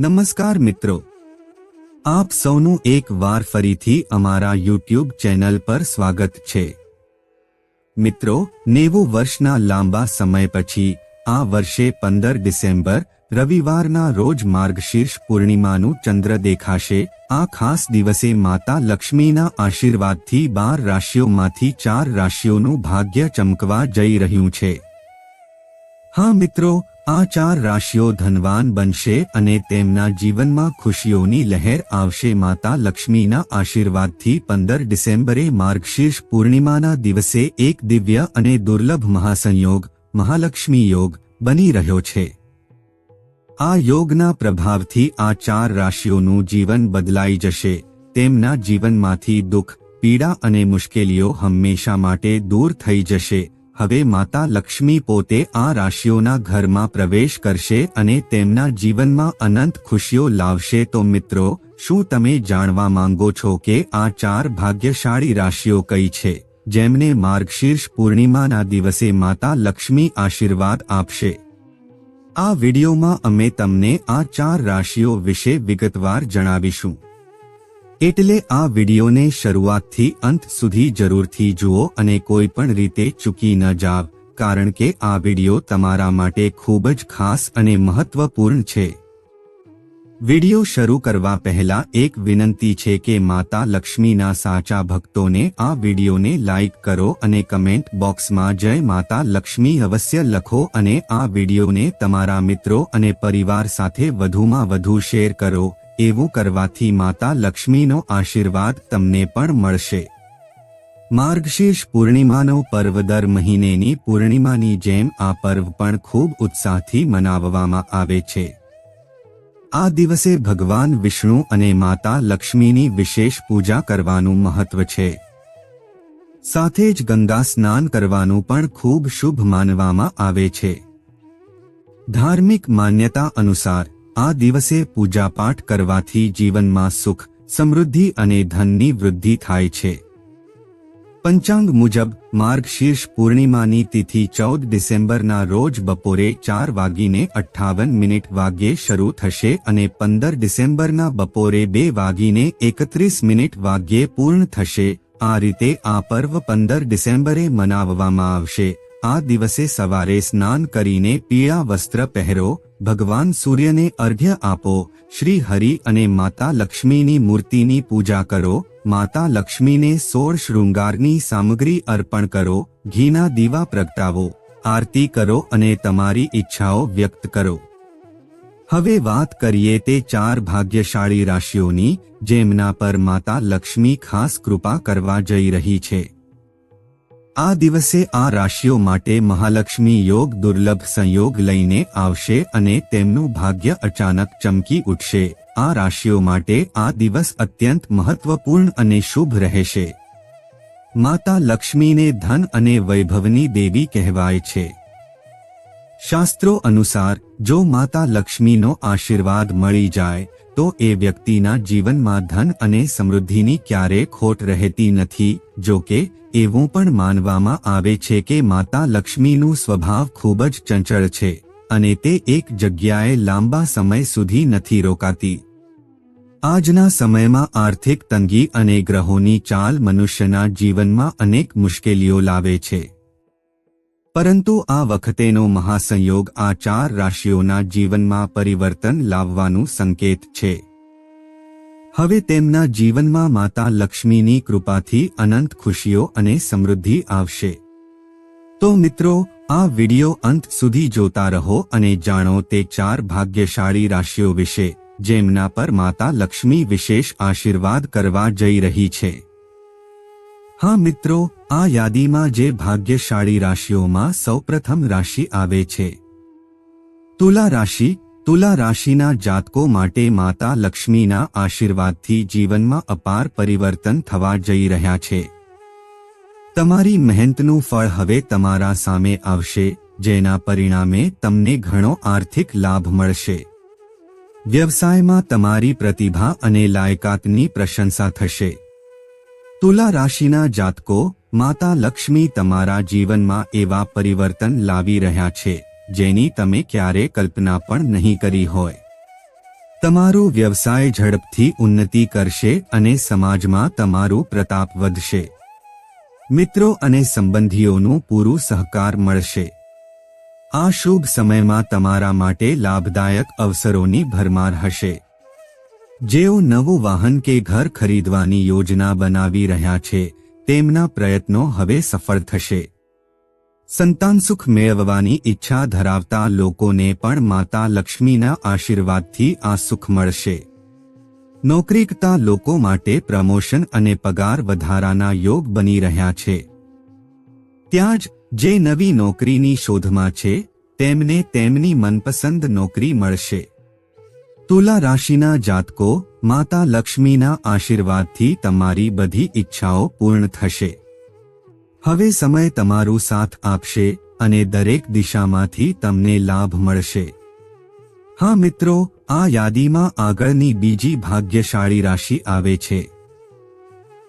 નમસ્કાર મિત્રો. આપ સૌનું એક વાર ફરીથી અમારા યુટ્યુબ ચેનલ પર સ્વાગત છે. મિત્રો, નેવું વર્ષના લાંબા સમય પછી, આ વર્ષે પંદર ડિસેમ્બર, રવિવારના રોજ માર્ગશીર્ષ પૂર્ણિમાનું ચંદ્ર દેખાશે. આ ખાસ દિવસે માતા લક્ષ્મીના આશીર્વાદથી બાર રાશિઓમાંથી ચાર રાશિઓનું ભાગ્ય ચમકવા જઈ રહ્યું છે. હા મિત્રો આ ચાર રાશિઓ ધનવાન બનશે અને તેમના જીવનમાં ખુશીઓની લહેર આવશે. માતા લક્ષ્મીના આશીર્વાદથી પંદર ડિસેમ્બરે માર્ગશીર્ષ પૂર્ણિમાના દિવસે એક દિવ્ય અને દુર્લભ મહાસંયોગ, મહાલક્ષ્મી યોગ બની રહ્યો છે. આ યોગના પ્રભાવથી આ ચાર રાશિઓનું જીવન બદલાઈ જશે. તેમના જીવનમાંથી દુઃખ, પીડા અને મુશ્કેલીઓ હંમેશા માટે દૂર થઈ જશે. હવે માતા લક્ષ્મી પોતે આ રાશિઓના ઘરમાં પ્રવેશ કરશે અને તેમના જીવનમાં અનંત ખુશીઓ લાવશે. તો મિત્રો, શું તમે જાણવા માંગો છો કે આ ચાર ભાગ્યશાળી રાશિઓ કઈ છે, જેમને માર્ગશીર્ષ પૂર્ણિમાના દિવસે માતા લક્ષ્મી આશીર્વાદ આપશે? આ વિડીયોમાં અમે તમને આ ચાર રાશિઓ વિશે વિગતવાર જણાવીશું. એટલે આ વિડીયોને શરૂઆતથી અંત સુધી જરૂરથી જુઓ અને કોઈ પણ રીતે ચૂકી ન જાવ, કારણ કે આ વીડિયો તમારા માટે ખૂબ જ ખાસ અને મહત્વપૂર્ણ છે. વીડિયો શરૂ કરવા પહેલા એક વિનંતી છે કે માતા લક્ષ્મીના સાચા ભક્તોને આ વિડીયોને લાઇક કરો અને કમેન્ટ બોક્સમાં જય માતા લક્ષ્મી અવશ્ય લખો અને આ વિડીયોને તમારા મિત્રો અને પરિવાર સાથે વધુમાં વધુ શેર કરો. એવું કરવાથી માતા લક્ષ્મીનો આશીર્વાદ તમને પણ મળશે. માર્ગશીર્ષ પૂર્ણિમાનો પર્વ દર મહિનેની પૂર્ણિમાની જેમ આ પર્વ પણ ખૂબ ઉત્સાહથી મનાવવામાં આવે છે. આ દિવસે ભગવાન વિષ્ણુ અને માતા લક્ષ્મીની વિશેષ પૂજા કરવાનું મહત્વ છે. સાથે જ ગંગા સ્નાન કરવાનું પણ ખૂબ શુભ માનવામાં આવે છે. ધાર્મિક માન્યતા અનુસાર આ દિવસે પૂજાપાઠ કરવાથી જીવનમાં સુખ, સમૃદ્ધિ અને ધનની વૃદ્ધિ થાય છે. પંચાંગ મુજબ, માર્ગશીર્ષ પૂર્ણિમાની તિથિ ચૌદ ડિસેમ્બરના રોજ બપોરે ચાર વાગીને અઠ્ઠાવન મિનિટ વાગ્યે શરૂ થશે અને પંદર ડિસેમ્બરના બપોરે બે વાગીને એકત્રીસ મિનિટ વાગ્યે પૂર્ણ થશે. આ રીતે આ પર્વ પંદર ડિસેમ્બરે મનાવવામાં આવશે. આ દિવસે સવારે સ્નાન કરીને પીળા વસ્ત્ર પહેરો ભગવાન સૂર્યને અર્ઘ્ય આપો, શ્રી હરિ અને માતા લક્ષ્મીની મૂર્તિની પૂજા કરો, માતા લક્ષ્મીને સોળ શૃંગારની સામગ્રી અર્પણ કરો, ઘીના દીવા પ્રગટાવો, આરતી કરો અને તમારી ઈચ્છાઓ વ્યક્ત કરો. હવે વાત કરીએ તે ચાર ભાગ્યશાળી રાશિઓની, જેમના પર માતા લક્ષ્મી ખાસ કૃપા કરવા જઈ રહી છે. આ દિવસે આ રાશિઓ માટે મહાલક્ષ્મી યોગ, દુર્લભ સંયોગ લઈને આવશે અને તેમનું ભાગ્ય અચાનક ચમકી ઉઠશે. આ રાશિઓ માટે આ દિવસ અત્યંત મહત્વપૂર્ણ અને શુભ રહેશે. માતા લક્ષ્મીને ધન અને વૈભવની દેવી કહેવાય છે. શાસ્ત્રો અનુસાર, જો માતા લક્ષ્મીનો આશીર્વાદ મળી જાય, તો એ વ્યક્તિના જીવનમાં ધન અને સમૃદ્ધિની ક્યારે ખોટ રહેતી નથી, જો કે, એવું પણ માનવામાં આવે છે કે માતા લક્ષ્મીનું સ્વભાવ ખૂબ જ ચંચળ છે, અને તે એક જગ્યાએ લાંબા સમય સુધી નથી રોકાતી. આજના સમયમાં આર્થિક તંગી અને ગ્રહોની ચાલ મનુષ્યના જીવનમાં અનેક મુશ્કેલીઓ લાવે છે. પરંતુ આ વખતેનો મહાસંયોગ આ ચાર રાશિઓના જીવનમાં પરિવર્તન લાવવાનું સંકેત છે. હવે તેમના જીવનમાં માતા લક્ષ્મીની કૃપાથી અનંત ખુશીઓ અને સમૃદ્ધિ આવશે. તો મિત્રો, આ વિડિયો અંત સુધી જોતા રહો અને જાણો તે ચાર ભાગ્યશાળી રાશિઓ વિશે, જેમના પર માતા લક્ષ્મી વિશેષ આશીર્વાદ કરવા જઈ રહી છે. હા મિત્રો, આ યાદીમાં જે ભાગ્યશાળી રાશિઓમાં સૌપ્રથમ રાશિ આવે છે. તુલા રાશિ, તુલા રાશિના જાતકો માટે માતા લક્ષ્મીના આશીર્વાદથી જીવનમાં અપાર પરિવર્તન થવા જઈ રહ્યા છે. તમારી મહેનતનું ફળ હવે તમારા સામે આવશે, જેના પરિણામે તમને ઘણો આર્થિક લાભ મળશે. વ્યવસાયમાં તમારી પ્રતિભા અને લાયકાતની પ્રશંસા થશે. તુલા રાશિના જાતકો માતા લક્ષ્મી તમારા જીવનમાં એવા પરિવર્તન લાવી રહ્યા છે, જેની તમે ક્યારે કલ્પના પણ નહીં કરી હોય. તમારો વ્યવસાય ઝડપથી ઉન્નતિ કરશે અને સમાજમાં તમારું પ્રતાપ વધશે. મિત્રો અને સંબંધીઓનું પૂરું સહકાર મળશે. આ શુભ સમયમાં તમારા માટે લાભદાયક અવસરોની ભરમાર હશે. જેઓ નવું વાહન કે ઘર ખરીદવાની યોજના બનાવી રહ્યા છે, તેમના પ્રયત્નો હવે સફળ થશે. સંતાન સુખ મેળવવાની ઈચ્છા ધરાવતા લોકોને પણ માતા લક્ષ્મીના આશીર્વાદથી આ સુખ મળશે. નોકરીકતા લોકો માટે પ્રમોશન અને પગાર વધારાના યોગ બની રહ્યા છે. ત્યાં જ, જે નવી નોકરીની શોધમાં છે, તેમને તેમની મનપસંદ નોકરી મળશે. તુલા રાશિના જાતકો માતા લક્ષ્મીના આશીર્વાદથી તમારી બધી ઈચ્છાઓ પૂર્ણ થશે. હવે સમય તમારો સાથ આપશે અને દરેક દિશામાંથી તમને લાભ મળશે. હા મિત્રો, આ યાદીમાં આગળની બીજી ભાગ્યશાળી રાશિ આવે છે.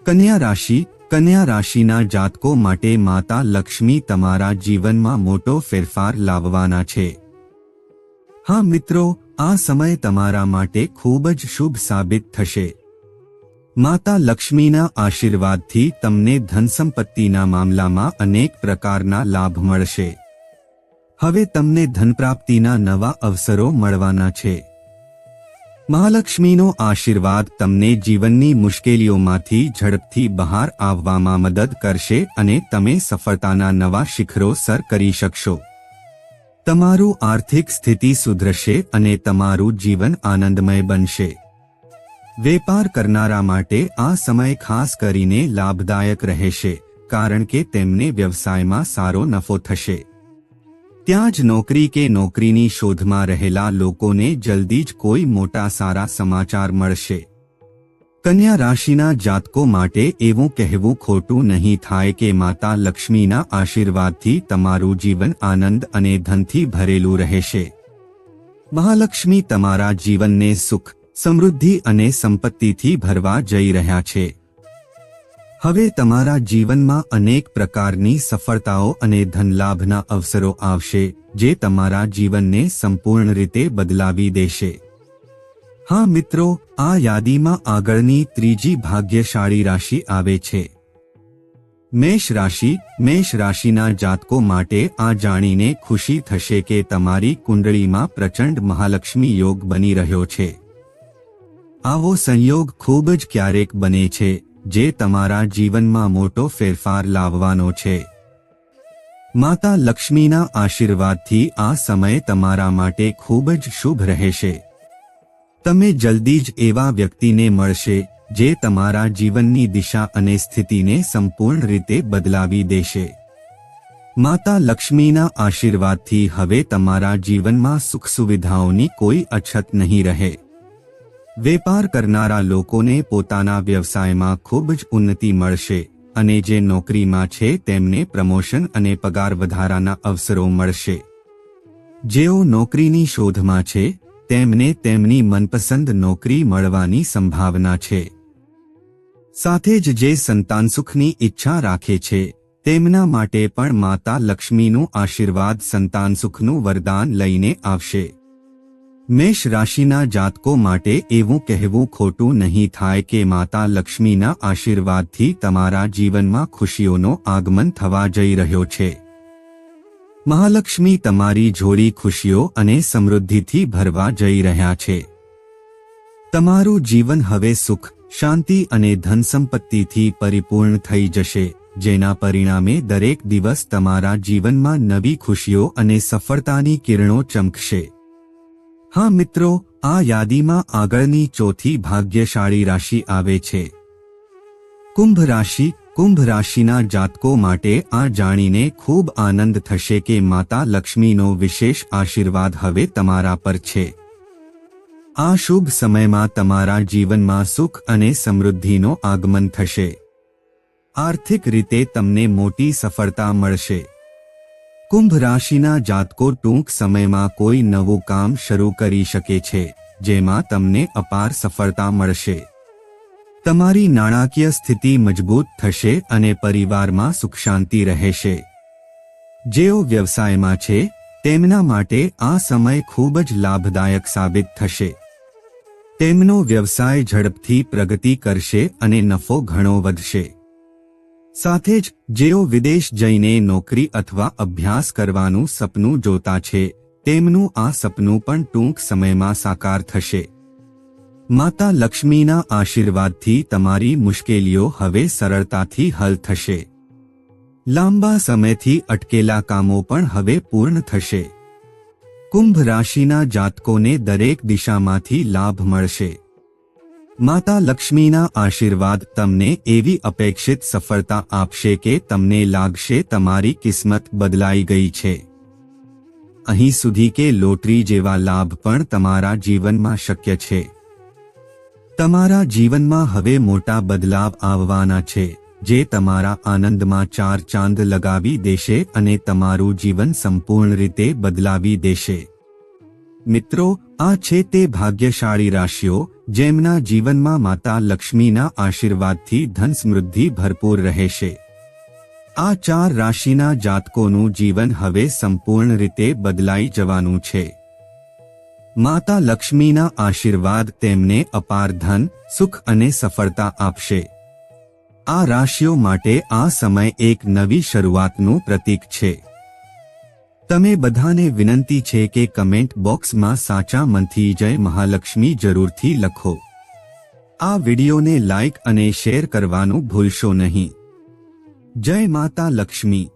કન્યા રાશિ, કન્યા રાશિના જાતકો માટે માતા લક્ષ્મી તમારા જીવનમાં મોટો ફેરફાર લાવવાના છે. હા મિત્રો આ સમય તમારા માટે ખૂબ જ શુભ સાબિત થશે. માતા લક્ષ્મીના આશીર્વાદથી તમને ધન સંપત્તિના મામલામાં અનેક પ્રકારના લાભ મળશે. હવે તમને ધનપ્રાપ્તિના નવા અવસરો મળવાના છે. મહાલક્ષ્મીનો આશીર્વાદ તમને જીવનની મુશ્કેલીઓમાંથી ઝડપથી બહાર આવવામાં મદદ કરશે અને તમે સફળતાના નવા શિખરો સર કરી શકશો. તમારું આર્થિક સ્થિતિ સુધરશે અને તમારું જીવન આનંદમય બનશે. વેપાર કરનારા માટે આ સમય ખાસ કરીને લાભદાયક રહેશે, કારણ કે તેમને વ્યવસાયમાં સારો નફો થશે. ત્યાં જ નોકરી કે નોકરીની શોધમાં રહેલા લોકોને જલ્દી જ કોઈ મોટા સારા સમાચાર મળશે. કન્યા રાશિના જાતકો માટે એવું કહેવું ખોટું નહીં થાય કે માતા લક્ષ્મીના આશીર્વાદથી તમારું જીવન આનંદ અને ધનથી ભરેલું રહેશે. મહાલક્ષ્મી તમારા જીવનને સુખ, સમૃદ્ધિ અને સંપત્તિથી ભરવા જઈ રહ્યા છે. હવે તમારા જીવનમાં અનેક પ્રકારની સફળતાઓ અને ધનલાભના અવસરો આવશે, જે તમારા જીવનને સંપૂર્ણ રીતે બદલાવી દેશે. હા મિત્રો, આ યાદીમાં આગળની ત્રીજી ભાગ્યશાળી રાશિ આવે છે. મેષ રાશિ, મેષ રાશિના જાતકો માટે આ જાણીને ખુશી થશે કે તમારી કુંડળીમાં પ્રચંડ મહાલક્ષ્મી યોગ બની રહ્યો છે. આવો સંયોગ ખૂબ જ ક્યારેક બને છે, જે તમારા જીવનમાં મોટો ફેરફાર લાવવાનો છે. માતા લક્ષ્મીના આશીર્વાદથી આ સમય તમારા માટે ખૂબ જ શુભ રહેશે. તમે જલ્દી જ એવા વ્યક્તિને મળશે, જે તમારા જીવનની દિશા અને સ્થિતિને સંપૂર્ણ રીતે બદલાવી દેશે. માતા લક્ષ્મીના આશીર્વાદથી હવે તમારા જીવનમાં સુખ સુવિધાઓની કોઈ અછત નહીં રહે. વેપાર કરનારા લોકોને પોતાના વ્યવસાયમાં ખૂબ જ ઉન્નતિ મળશે, અને જે નોકરીમાં છે તેમને પ્રમોશન અને પગાર વધારાના અવસરો મળશે. જેઓ નોકરીની શોધમાં છે તેમને તેમની મનપસંદ નોકરી મળવાની સંભાવના છે. સાથે જ જે સંતાન સુખની ઈચ્છા રાખે છે, તેમના માટે પણ માતા લક્ષ્મીનું આશીર્વાદ સંતાન સુખનું વરદાન લઈને આવશે. મેષ રાશિના જાતકો માટે એવું કહેવું ખોટું નહીં થાય કે માતા લક્ષ્મીના આશીર્વાદથી તમારા જીવનમાં ખુશીઓનો આગમન થવા જઈ રહ્યો છે. મહાલક્ષ્મી તમારી જોડી ખુશીઓ અને સમૃદ્ધિથી ભરવા જઈ રહ્યા છે. તમારું જીવન હવે સુખ, શાંતિ અને ધન સંપત્તિથી પરિપૂર્ણ થઈ જશે, જેના પરિણામે દરેક દિવસ તમારા જીવનમાં નવી ખુશીઓ અને સફળતાની કિરણો ચમકશે. હા મિત્રો, આ યાદીમાં આગળની ચોથી ભાગ્યશાળી રાશિ આવે છે. કુંભ રાશિ કુંભ રાશિના જાતકો માટે આ જાણીને ખૂબ આનંદ થશે કે માતા લક્ષ્મીનો વિશેષ આશીર્વાદ હવે તમારા પર છે. આ શુભ સમયમાં તમારા જીવનમાં સુખ અને સમૃદ્ધિનો આગમન થશે. આર્થિક રીતે તમને મોટી સફળતા મળશે. કુંભ રાશિના જાતકો ટૂંક સમયમાં કોઈ નવું કામ શરૂ કરી શકે છે, જેમાં તમને અપાર સફળતા મળશે. તમારી નાણાકીય સ્થિતિ મજબૂત થશે અને પરિવારમાં સુખ શાંતિ રહેશે. જેઓ વ્યવસાયમાં છે, તેમના માટે આ સમય ખૂબ જ લાભદાયક સાબિત થશે. તેમનો વ્યવસાય ઝડપથી પ્રગતિ કરશે અને નફો ઘણો વધશે. સાથે જ, જેઓ વિદેશ જઈને નોકરી અથવા અભ્યાસ કરવાનું સપનું જોતા છે, તેમનું આ સપનું પણ ટૂંક સમયમાં સાકાર થશે. માતા લક્ષ્મીના આશીર્વાદથી તમારી મુશ્કેલીઓ હવે સરળતાથી હલ થશે. લાંબા સમયથી અટકેલા કામો પણ હવે પૂર્ણ થશે. કુંભ રાશિના જાતકોને દરેક દિશામાંથી લાભ મળશે. માતા લક્ષ્મીના આશીર્વાદ તમને એવી અપેક્ષિત સફળતા આપશે કે તમને લાગશે તમારી કિસ્મત બદલાઈ ગઈ છે. અહીં સુધી કે લોટરી જેવા લાભ પણ તમારા જીવનમાં શક્ય છે. તમારા જીવનમાં હવે મોટા બદલાવ આવવાના છે, જે તમારા આનંદમાં ચાર ચાંદ લગાવી દેશે અને તમારું જીવન સંપૂર્ણ રીતે બદલાવી દેશે. મિત્રો, આ છે તે ભાગ્યશાળી રાશિઓ, જેમના જીવનમાં માતા લક્ષ્મીના આશીર્વાદથી ધન સમૃદ્ધિ ભરપૂર રહેશે. આ ચાર રાશિના જાતકોનું જીવન હવે સંપૂર્ણ રીતે બદલાઈ જવાનું છે. માતા લક્ષ્મીના આશીર્વાદ તેમને અપાર ધન, સુખ અને સફળતા આપશે. આ રાશિઓ માટે આ સમય એક નવી શરૂઆતનું પ્રતીક છે. તમે બધાને વિનંતી છે કે કમેન્ટ બોક્સમાં સાચા મનથી જય મહાલક્ષ્મી જરૂરથી લખો. આ વિડિયોને લાઇક અને શેર કરવાનું ભૂલશો નહીં. જય માતા લક્ષ્મી.